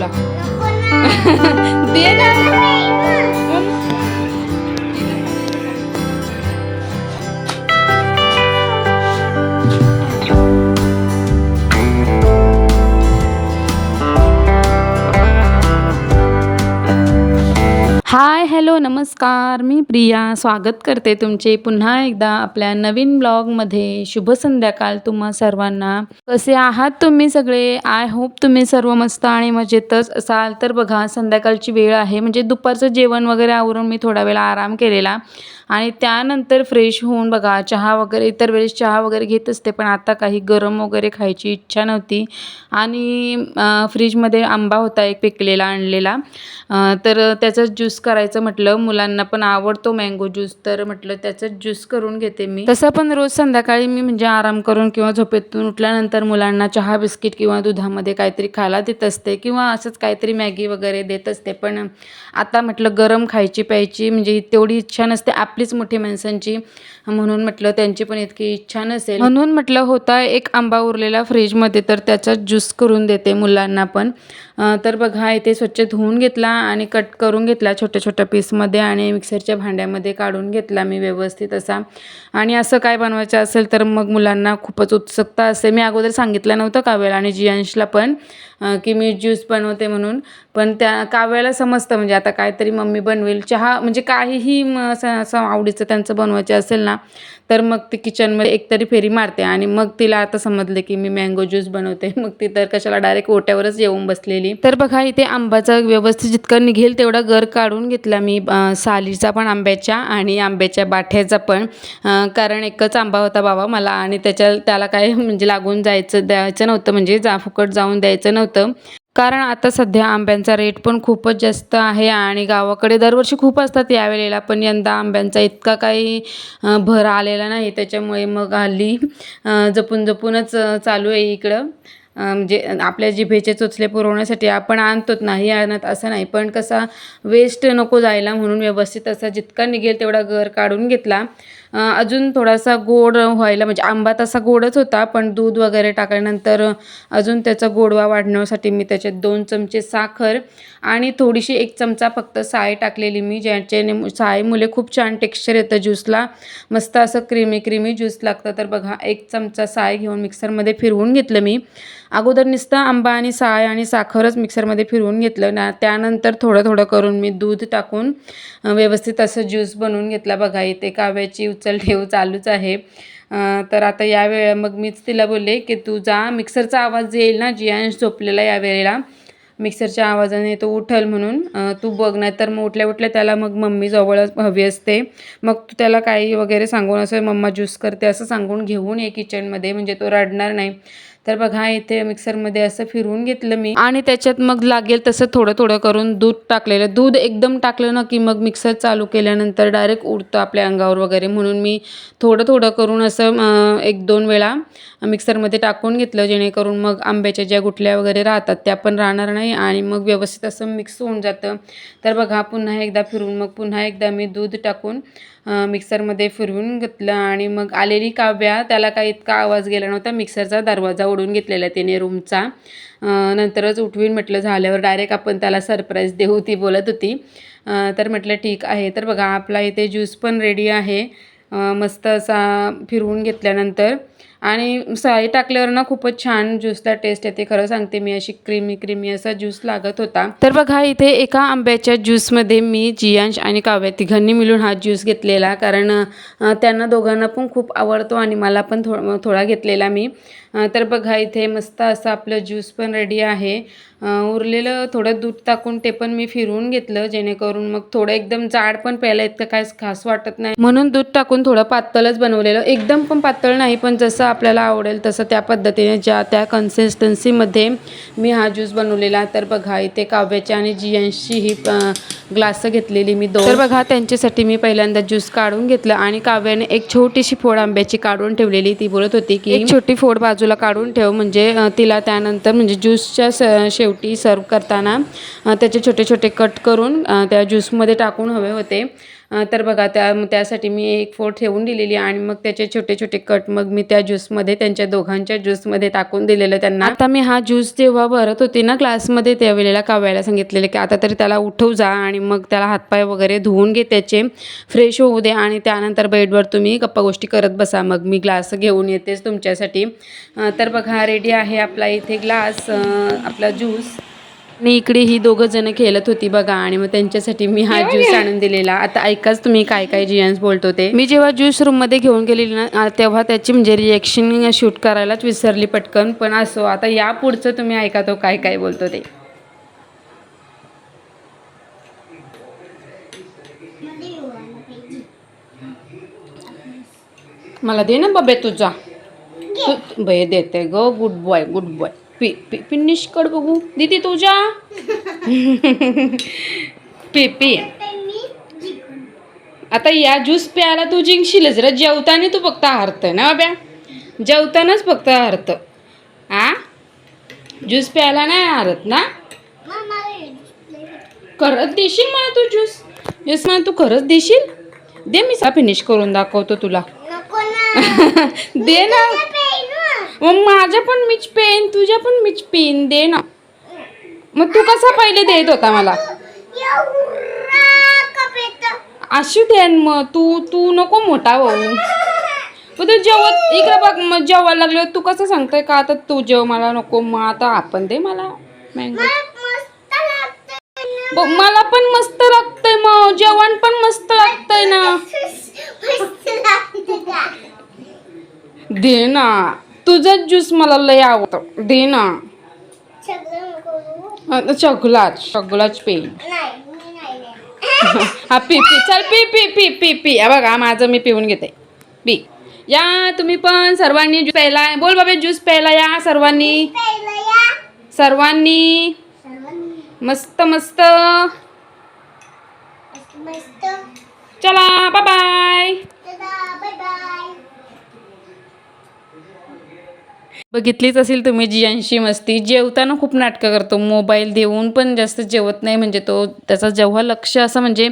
तुला दे हॅलो नमस्कार. मी प्रिया. स्वागत करते तुमचे पुन्हा एकदा आपल्या नवीन ब्लॉगमध्ये. शुभ संध्याकाळ तुम्हा सर्वांना. कसे आहात तुम्ही सगळे? आय होप तुम्ही सर्व मस्त आणि मजेतच असाल. तर बघा संध्याकाळची वेळ आहे. म्हणजे दुपारचं जेवण वगैरे आवरून मी थोडा वेळ आराम केलेला. आणि त्यानंतर फ्रेश होऊन बघा चहा वगैरे इतर वेळेस चहा वगैरे घेत असते पण आता काही गरम वगैरे खायची इच्छा नव्हती. आणि फ्रीजमध्ये आंबा होता एक पिकलेला आणलेला. तर त्याचा ज्यूस करायचं म्हटलं मुलांना पण आवडतो मँगो ज्यूस तर म्हटलं त्याचाच ज्यूस करून घेते मी. तसं पण रोज संध्याकाळी मी म्हणजे आराम करून किंवा झोपेतून उठल्यानंतर मुलांना चहा बिस्किट किंवा दुधामध्ये काहीतरी खायला देत असते किंवा असंच काहीतरी मॅगी वगैरे देत असते. पण आता म्हटलं गरम खायची प्यायची म्हणजे तेवढी इच्छा नसते. आपलीच मोठी माणसांची. म्हणून म्हटलं त्यांची पण इतकी इच्छा नसेल. म्हणून म्हटलं होता एक आंबा उरलेला फ्रीजमध्ये तर त्याचा ज्यूस करून देते मुलांना पण. तर बघा इथे स्वच्छ धुवून घेतला आणि कट करून घेतला छोट्या छोट्या पीसमध्ये आणि मिक्सरच्या भांड्यामध्ये काढून घेतला मी व्यवस्थित असा. आणि असं काय बनवायचं असेल तर मग मुलांना खूपच उत्सुकता असते. मी अगोदर सांगितलं नव्हतं काव्याला आणि जियांशला पण की मी ज्यूस बनवते म्हणून. पण त्या काव्याला समजतं म्हणजे आता काहीतरी मम्मी बनवेल. चहा म्हणजे काहीही म असं असं आवडीचं त्यांचं बनवायचं असेल ना तर मग ती किचनमध्ये एकतरी फेरी मारते. आणि मग तिला आता समजलं की मी मँगो ज्यूस बनवते. मग ती तर कशाला डायरेक्ट ओट्यावरच येऊन बसलेली. तर बघा इथे आंब्याचा व्यवस्थित जितकं निघेल तेवढा गर काढून घेतला मी सालीचा पण आंब्याच्या आणि आंब्याच्या बाठ्याचा पण. कारण एकच आंबा होता बाबा मला आणि त्याच्या त्याला काय म्हणजे लागून जायचं द्यायचं नव्हतं म्हणजे जा फुकट जाऊन द्यायचं नव्हतं. कारण आता सध्या आंब्यांचा रेट पण खूपच जास्त आहे आणि गावाकडे दरवर्षी खूप असतात यावेळेला पण यंदा आंब्यांचा इतका काही भर आलेला नाही. त्याच्यामुळे मग हल्ली जपून जपूनच चालू आहे इकडं. म्हणजे आपल्या जिभेचे चोचले पुरवण्यासाठी आपण आणतोच नाही आणत असं नाही. पण कसा वेस्ट नको जायला म्हणून व्यवस्थित असा जितका निघेल तेवढा गर काढून घेतला. अजून थोडासा गोड व्हायला म्हणजे आंबा तसा गोडच होता पण दूध वगैरे टाकल्यानंतर अजून त्याचा गोडवा वाढण्यासाठी मी त्याच्यात दोन चमचे साखर आणि थोडीशी एक चमचा फक्त साय टाकलेली मी ज्याच्याने सायमुळे खूप छान टेक्स्चर येतं ज्यूसला मस्त असं क्रीमी क्रीमी ज्यूस लागतं. तर बघा एक चमचा साय घेऊन मिक्सरमध्ये फिरवून घेतलं मी. अगोदर नुसतं आंबा आणि साय आणि साखरच मिक्सरमध्ये फिरवून घेतलं. ना त्यानंतर थोडं थोडं करून मी दूध टाकून व्यवस्थित असं ज्यूस बनवून घेतला. बघा इथे काव्याची उचल ठेव चालूच आहे. तर आता या वेळेला मग मीच तिला बोलले की तू जा मिक्सरचा आवाज येईल ना जियांश झोपलेला या वेळेला. मिक्सरच्या आवाजाने तो उठल म्हणून तू बघ नाही तर मग उठल्या उठल्या त्याला मग मम्मी जवळच हवी असते. मग तू त्याला काही वगैरे सांगून असं मम्मा ज्यूस करते असं सांगून घेऊन ये किचनमध्ये म्हणजे तो रडणार नाही. तर बघा इथे मिक्सरमध्ये असं फिरवून घेतलं मी. आणि त्याच्यात मग लागेल तसं थोडं थोडं करून दूध टाकलेलं. दूध एकदम टाकलं ना की मग मिक्सर चालू केल्यानंतर डायरेक्ट उडतं आपल्या अंगावर वगैरे. म्हणून मी थोडं थोडं करून असं एक दोन वेळा मिक्सरमध्ये टाकून घेतलं जेणेकरून मग आंब्याच्या ज्या गुठल्या वगैरे राहतात त्या पण राहणार नाही आणि मग व्यवस्थित असं मिक्स होऊन जातं. तर बघा पुन्हा एकदा फिरून मग पुन्हा एकदा मी दूध टाकून मिक्सरमध्ये फिरवून घेतलं आणि मग आलेली काव्या त्याला काही इतका आवाज गेला नव्हता मिक्सरचा दरवाजा ओढून घेतलेला त्याने रूमचा नंतरच उठवीन म्हटलं झाल्यावर डायरेक्ट आपण त्याला सरप्राईज देऊ ती बोलत होती. तर म्हटलं ठीक आहे तर बघा आपला इथे ज्यूस पण रेडी आहे. मस्त असा फिरवून घेतल्यानंतर आणि साई टाकल्यावर ना खूपच छान ज्यूसला टेस्ट येते. खरं सांगते मी अशी क्रीमी क्रीमी असा ज्यूस लागत होता. तर बघा इथे एका आंब्याच्या ज्यूसमध्ये मी जियांश आणि काव्या तिघांनी मिळून हा ज्यूस घेतलेला. कारण त्यांना दोघांना पण खूप आवडतो आणि मला पण थो थोडा घेतलेला मी. तर बघा इथे मस्त असं आपलं ज्यूस पण रेडी आहे. उरलेलं थोडं दूध टाकून ते पण मी फिरवून घेतलं. जेणेकरून मग थोडं एकदम जाड पण प्यायला इतकं काय खास वाटत नाही. म्हणून दूध टाकून थोडं पातळच बनवलेलं. एकदम पण पातळ नाही पण जसं आपल्याला आवडेल तसं त्या पद्धतीने ज्या त्या कन्सिस्टन्सीमध्ये मी हा ज्यूस बनवलेला तर बघा इथे काव्याची आणि जियांशी ही ग्लास घेतलेली मी दोन. तर बघा त्यांच्यासाठी मी पहिल्यांदा ज्यूस काढून घेतलं आणि काव्याने एक छोटीशी फोड आंब्याची काढून ठेवलेली. ती बोलत होती की एक छोटी फोड बाजूला काढून ठेव. म्हणजे तिला त्यानंतर म्हणजे ज्यूसच्या स शेवटी सर्व करताना त्याचे छोटे छोटे कट करून त्या ज्यूसमध्ये टाकून हवे होते. तर बघा त्या त्यासाठी मी एक फोड ठेवून दिलेली आणि मग त्याचे छोटे छोटे कट मग मी त्या ज्यूसमध्ये त्यांच्या दोघांच्या ज्यूसमध्ये टाकून दिलेलं त्यांना. आता मी हा ज्यूस जेव्हा भरत होती ना क्लासमध्ये त्यावेळेला काव्याला सांगितलेलं की आता तरी त्याला उठव जा आणि मग त्याला हातपाय वगैरे धुवून घे त्याचे फ्रेश होऊ दे आणि त्यानंतर बेडवर तुम्ही गप्पा गोष्टी करत बसा. मग मी ग्लास घेऊन येतेच तुमच्यासाठी. तर बघा रेडी आहे आपला इथे ग्लास आपला ज्यूस. आणि इकडे ही दोघं जण खेळत होती बघा आणि मग त्यांच्यासाठी मी हा ज्यूस आणून दिलेला. आता ऐकाच तुम्ही काय काय जियन्स बोलतो ते मी जेव्हा ज्यूस रूममध्ये घेऊन गेलेली ना तेव्हा त्याची म्हणजे रिएक्शन शूट करायलाच विसरली पटकन. पण असो आता या पुढचं तुम्ही ऐका तो काय काय बोलतो ते मला दे ना बबे तुझा. तू बे देते ग. गुड बॉय गुड बॉय पी कर बघू. दीदी तुझ्या पी पी. आता या ज्यूस प्यायला तू जिंकशीलच रे. जेवताना तू फक्त हारतंय ना बाब्या जेवतानाच फक्त हारतं. आ? ज्यूस प्यायला नाही हारत ना? खरंच देशील मला तू ज्यूस? ज्यूस मला तू खरंच देशील? दे मी सा फिनिश करून दाखवतो तुला. दे ना. मग माझ्या पण मीच पेन तुझ्या पण मीच पेन दे ना. मग तू कसा पहिले देत होता मला? असू दे मग तू तू नको मोठा भाऊ मग तू जेवत इकडे बघ मग जेवायला लागले तू कसं सांगताय का? आता तू जेव मला नको मग आता आपण दे मला मँगो ब- मला पण मस्त लागतंय मग जेवण पण मस्त लागतंय ना. दे ना. तुझंच ज्यूस मला लय आवडतं. दे ना. चॉकलाच चॉकलाच पेन हा पी पी. चल पी पी पी पी पी. बघा माझं मी पिऊन घेते. पी. या तुम्ही पण सर्वांनी ज्यूस प्यायला बोल बाबा ज्यूस प्यायला या सर्वांनी. सर्वांनी. मस्त मस्त. चला बाय बाय बघितलीच असेल तुम्ही जियांशी मस्ती जेवताना खूप नाटकं करतो. मोबाईल देऊन पण जास्त जेवत नाही म्हणजे तो त्याचा जेव्हा लक्ष असं म्हणजे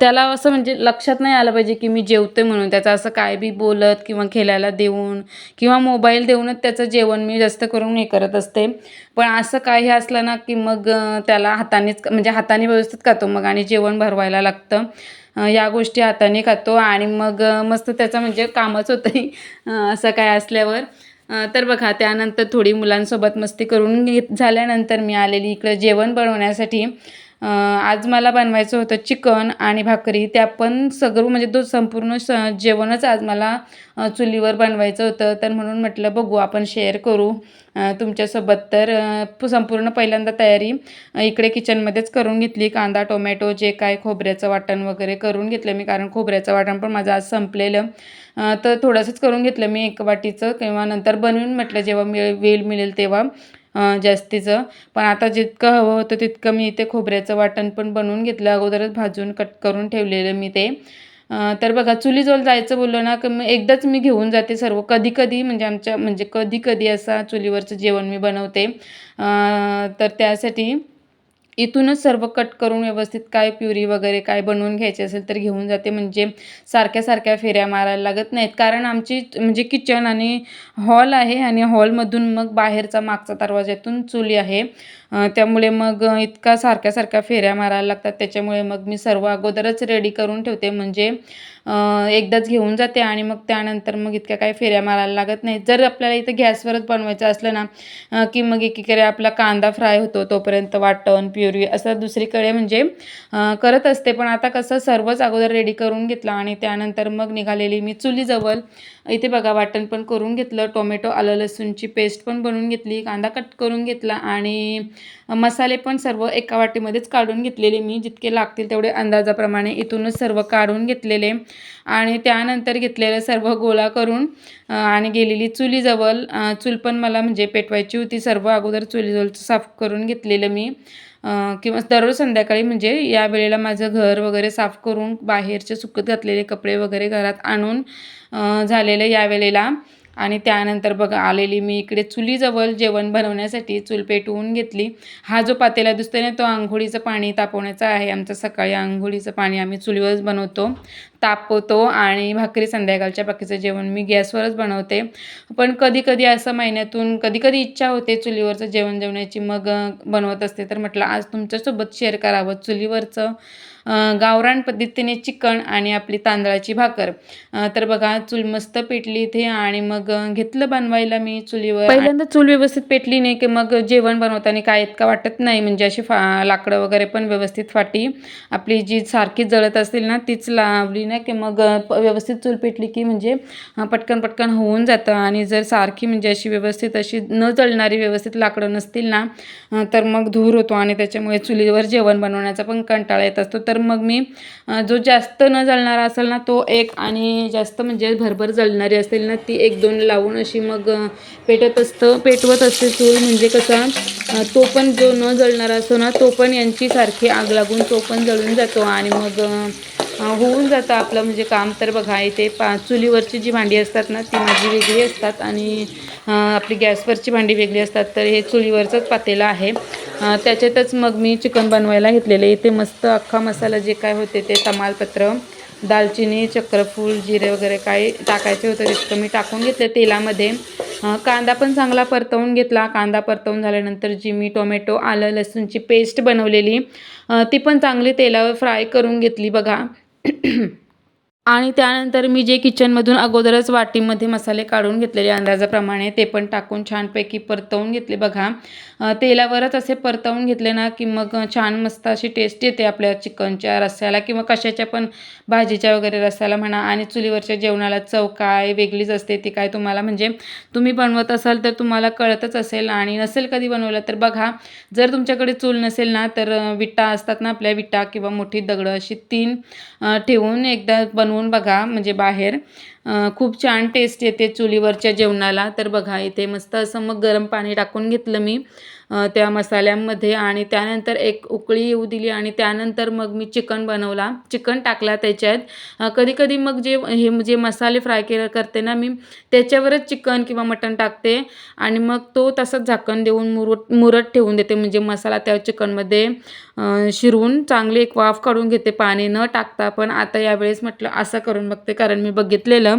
त्याला असं म्हणजे लक्षात नाही आलं पाहिजे की मी जेवते म्हणून. त्याचं असं काय बी बोलत किंवा खेळायला देऊन किंवा मोबाईल देऊनच त्याचं जेवण मी जास्त करून हे करत असते. पण असं काही असलं ना की मग त्याला हातानेच म्हणजे हाताने व्यवस्थित खातो मग आणि जेवण भरवायला लागतं. या गोष्टी हाताने खातो आणि मग मस्त त्याचं म्हणजे कामच होतं असं काय असल्यावर. तर बघा त्यानंतर थोडी मुलांसोबत मस्ती करून घेत झाल्यानंतर मी आलेली इकडं जेवण बनवण्यासाठी. आज मला बनवायचं होतं चिकन आणि भाकरी. त्या पण सगळं म्हणजे तो संपूर्ण स जेवणच आज मला चुलीवर बनवायचं होतं. तर म्हणून म्हटलं बघू आपण शेअर करू. तुमच्यासोबत तर संपूर्ण पहिल्यांदा तयारी इकडे किचनमध्येच करून घेतली. कांदा टोमॅटो जे काय खोबऱ्याचं वाटण वगैरे करून घेतलं मी. कारण खोबऱ्याचं वाटण पण माझं आज संपलेलं. तर थोडंसंच करून घेतलं मी एक वाटीचं. किंवा नंतर बनवून म्हटलं जेव्हा मिळेल वेळ मिळेल तेव्हा. जास्तीचं. पण आता जितकं हवं होतं तितकं मी इथे खोबऱ्याचं वाटण पण बनवून घेतलं. अगोदरच भाजून कट करून ठेवलेलं मी ते. तर बघा चुलीजवळ जायचं बोललो ना की मग एकदाच मी घेऊन जाते सर्व. कधी कधी म्हणजे आमच्या म्हणजे कधी कधी असा चुलीवरचं जेवण मी बनवते. तर त्यासाठी इथूनच सर्व कट करून व्यवस्थित काय प्युरी वगैरे काय बनवून घ्यायचे असेल तर घेऊन जाते. म्हणजे सारख्या सारख्या फेऱ्या मारायला लागत नाहीत. कारण आमची म्हणजे किचन आणि हॉल आहे आणि हॉलमधून मग बाहेरचा मागचा दरवाज्यातून चुली आहे. त्यामुळे मग इतका सारख्या सारख्या फेऱ्या मारायला लागतात. त्याच्यामुळे मग मी सर्व अगोदरच रेडी करून ठेवते. म्हणजे एकदाच घेऊन जाते आणि मग त्यानंतर मग इतक्या काही फेऱ्या मारायला लागत नाही जर आपल्याला इथं गॅसवरच बनवायचं असलं ना की मग एकीकडे आपला कांदा फ्राय होतो तोपर्यंत वाटण प्युरी असं दुसरीकडे म्हणजे करत असते. पण आता कसं सर्वच अगोदर रेडी करून घेतलं आणि त्यानंतर मग निघालेली मी चुलीजवळ इथे बघा वाटण पण करून घेतलं टोमॅटो आलं लसूणची पेस्ट पण बनवून घेतली कांदा कट करून घेतला आणि मसाले पण सर्व एका वाटीमध्येच काढून घेतलेले मी. जितके लागतील तेवढे अंदाजाप्रमाणे इथूनच सर्व काढून घेतलेले. आणि त्यानंतर घेतलेलं सर्व गोळा करून आणि गेलेली चुलीजवळ चूल पण मला म्हणजे पेटवायची होती. सर्व अगोदर चुलीजवळचं साफ करून घेतलेलं मी. किंवा दररोज संध्याकाळी म्हणजे या वेळेला माझं घर वगैरे साफ करून बाहेरचे सुकत घातलेले कपडे वगैरे घरात आणून झालेलं या वेळेला. आणि त्यानंतर बघा आलेली मी इकडे चुलीजवळ जेवण बनवण्यासाठी चूल पेटवून घेतली. हा जो पातेला दिसतो ना तो आंघोळीचं पाणी तापवण्याचा आहे. आमचं सकाळी आंघोळीचं पाणी आम्ही चुलीवरच बनवतो तापवतो आणि भाकरी संध्याकाळच्या बाकीचं जेवण मी गॅसवरच बनवते. पण कधी कधी असं महिन्यातून कधी कधी इच्छा होते चुलीवरचं जेवण जेवण्याची मग बनवत असते. तर म्हटलं आज तुमच्यासोबत शेअर करावं चुलीवरचं. गावरान पद्धतीने चिकन आणि आपली तांदळाची भाकर. तर बघा चूल मस्त पेटली इथे आणि मग घेतलं बनवायला मी चुलीवर. पहिल्यांदा चूल व्यवस्थित पेटली नाही की मग जेवण बनवताना काय इतका वाटत नाही. म्हणजे अशी फा लाकडं वगैरे पण व्यवस्थित फाटी. आपली जी सारखी जळत असतील ना तीच लावली ना की मग व्यवस्थित चूल पेटली की म्हणजे पटकन पटकन होऊन जातं. आणि जर सारखी म्हणजे अशी व्यवस्थित अशी न जळणारी व्यवस्थित लाकडं नसतील ना तर मग धूर होतो आणि त्याच्यामुळे चुलीवर जेवण बनवण्याचा पण कंटाळा येत असतो. तर तर मग मी जो जास्त न जळणारा असेल ना तो एक आणि जास्त म्हणजे भरभर जळणारी असेल ना ती एक दोन लावून अशी मग पेटत असतं. पेटवत असते चूल म्हणजे कसा तो पण जो न जळणारा असतो ना तो पण यांची सारखी आग लागून तो पण जळून जातो आणि मग होऊन जातं आपलं म्हणजे काम. तर बघा इथे पा चुलीवरची जी भांडी असतात ना ती माझी वेगळी असतात आणि आपली गॅसवरची भांडी वेगळी असतात. तर हे चुलीवरचंच पातेलं आहे. त्याच्यातच मग मी चिकन बनवायला घेतलेलं इथे मस्त अख्खा मसाला जे काय होते ते तमालपत्र दालचिनी चक्रफूल जिरे वगैरे काय टाकायचे होते तितकं मी टाकून घेतलं तेलामध्ये. कांदा पण चांगला परतवून घेतला. कांदा परतवून झाल्यानंतर जी मी टोमॅटो आलं लसूणची पेस्ट बनवलेली ती पण चांगली तेलावर फ्राय करून घेतली बघा. 咳 咳 आणि त्यानंतर मी जे किचनमधून अगोदरच वाटीमध्ये मसाले काढून घेतलेले अंदाजाप्रमाणे ते पण टाकून छानपैकी परतवून घेतले. बघा तेलावरच असे परतवून घेतले ना की मग छान मस्त अशी टेस्ट येते आपल्या चिकनच्या रस्स्याला किंवा कशाच्या पण भाजीच्या वगैरे रस्स्याला म्हणा आणि चुलीवरच्या जेवणाला चव काय वेगळीच असते ती काय तुम्हाला म्हणजे तुम्ही बनवत असाल तर तुम्हाला कळतच असेल आणि नसेल कधी बनवलं तर बघा जर तुमच्याकडे चूल नसेल ना तर विटा असतात ना आपल्या विटा किंवा मोठी दगडं अशी तीन ठेवून एकदा बनवून बघा म्हणजे बाहेर. खूप छान टेस्ट येते चुलीवरच्या जेवणाला. तर बघा इथे मस्त असं मग गरम पाणी टाकून घेतलं मी त्या मसाल्यामध्ये. आणि त्यानंतर एक उकळी येऊ दिली आणि त्यानंतर मग मी चिकन बनवला. चिकन टाकला त्याच्यात. कधी कधी मग जे हे जे मसाले फ्राय केलं करते ना मी त्याच्यावरच चिकन किंवा मटण टाकते. आणि मग तो तसंच झाकण देऊन मुरत मुरत ठेवून देते. म्हणजे मसाला त्या चिकनमध्ये शिरून शिरवून चांगली एक वाफ काढून घेते पाणी न टाकता. पण आता यावेळेस म्हटलं असं करून बघते. कारण मी बघितलेलं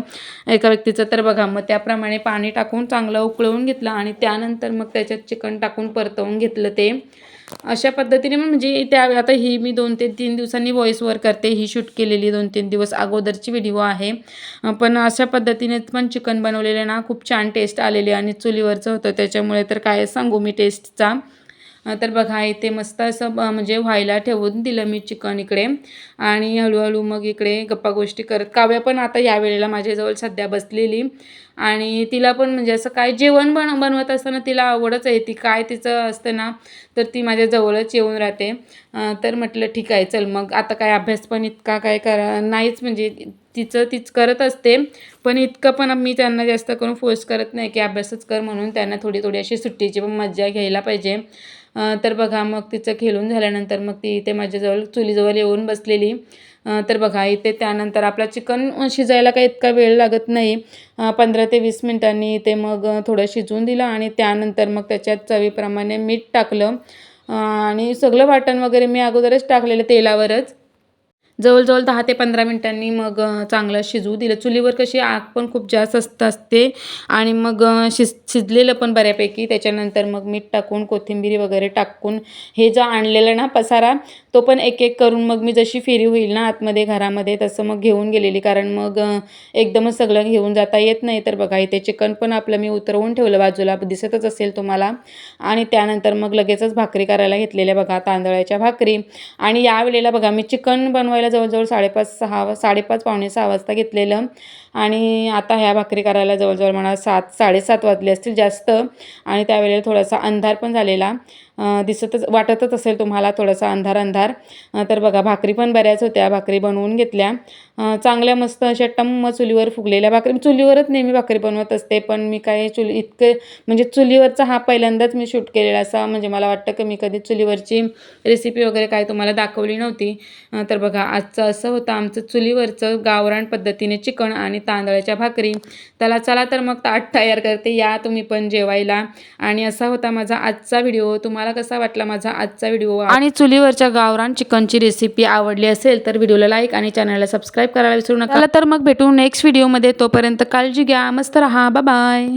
एका व्यक्तीचं तर बघा मग त्याप्रमाणे पाणी टाकून चांगलं उकळवून घेतलं आणि त्यानंतर मग त्याच्यात चिकन टाकून परतवून घेतलं ते. अशा पद्धतीने म्हणजे त्या आता ही मी दोन ते तीन दिवसांनी व्हॉईसवर करते. ही शूट केलेली दोन तीन दिवस अगोदरची व्हिडिओ आहे. पण अशा पद्धतीने पण चिकन बनवलेले ना खूप छान टेस्ट आलेली आणि चुलीवरचं होतं. त्याच्यामुळे तर काय सांगू मी टेस्टचा तर बघा इथे मस्त असं म्हणजे व्हायला ठेवून दिलं मी चिकन इकडे. आणि हळूहळू मग इकडे गप्पा गोष्टी करत काव्या पण आता या वेळेला माझ्याजवळ सध्या बसलेली. आणि तिला पण म्हणजे असं काय जेवण बन बनवत असताना तिला आवडच आहे. ती काय तिचं असतं ना तर ती माझ्या जवळच येऊन राहते. तर म्हटलं ठीक आहे चल मग आता काय अभ्यास पण इतका काय करा नाहीच म्हणजे तिचं तीच करत असते. पण इतकं पण मी त्यांना जास्त करून फोर्स करत नाही की अभ्यासच कर म्हणून त्यांना थोडी थोडी अशी सुट्टीची पण मज्जा घ्यायला पाहिजे. तर बघा मग तिचं खेळून झाल्यानंतर मग ती इथे माझ्याजवळ चुलीजवळ येऊन बसलेली. तर बघा इथे त्यानंतर आपला चिकन शिजायला काही इतका वेळ लागत नाही. पंधरा ते वीस मिनटांनी ते मग थोडं शिजवून दिलं आणि त्यानंतर मग त्याच्यात चवीप्रमाणे मीठ टाकलं. आणि सगळं वाटण वगैरे मी अगोदरच टाकलेलं तेलावरच. जवळजवळ दहा ते पंधरा मिनटांनी मग चांगलं शिजवू दिलं. चुलीवर कशी आग पण खूप जास्त असत असते आणि मग शिज शिजलेलं पण बऱ्यापैकी. त्याच्यानंतर मग मीठ टाकून कोथिंबीर वगैरे टाकून हे जो आणलेलं ना पसारा तो पण एक एक करून मग मी जशी फेरी होईल ना आतमध्ये घरामध्ये तसं मग घेऊन गेलेली. कारण मग एकदमच सगळं घेऊन जाता येत नाही. तर बघा इथे चिकन पण आपलं मी उतरवून ठेवलं. बाजूला दिसतच असेल तुम्हाला. आणि त्यानंतर मग लगेचच भाकरी करायला घेतलेल्या बघा तांदळाच्या भाकरी. आणि यावेळेला बघा मी चिकन बनवायला जवळजवळ साडेपाच सहा वा साडेपाच पावणे सहा वाजता घेतलेलं. आणि आता ह्या भाकरी करायला जवळजवळ मला सात साडेसात वाजले असतील जास्त. आणि त्यावेळेला थोडासा अंधार पण झालेला. दिसतच वाटतच असेल तुम्हाला थोडासा अंधार अंधार. तर बघा भाकरी पण बऱ्याच होत्या. भाकरी बनवून घेतल्या. चांगल्या मस्त अशा टम्म चुलीवर फुगलेल्या भाकरी. चुलीवरच नेहमी भाकरी बनवत असते पण मी काय चुली इतके म्हणजे चुलीवरचा हा पहिल्यांदाच मी शूट केलेला असा म्हणजे मला वाटतं की मी कधी चुलीवरची रेसिपी वगैरे काय तुम्हाला दाखवली नव्हती. तर बघा आजचं असं होतं आमचं चुलीवरचं गावरान पद्धतीने चिकन आणि तांदळाच्या भाकरी. त्याला चला तर मग ताट तयार करते. या तुम्ही पण जेवायला. आणि असा होता माझा आजचा व्हिडिओ. तुम्हाला कसा वाटला माझा आजचा व्हिडिओ? आणि चुलीवरच्या गावरान चिकनची रेसिपी आवडली असेल तर व्हिडिओला लाईक आणि चॅनलला सबस्क्राईब करायला विसरू नका. चला तर मग भेटू नेक्स्ट व्हिडिओमध्ये तोपर्यंत काळजी घ्या. मस्त राहा. बाय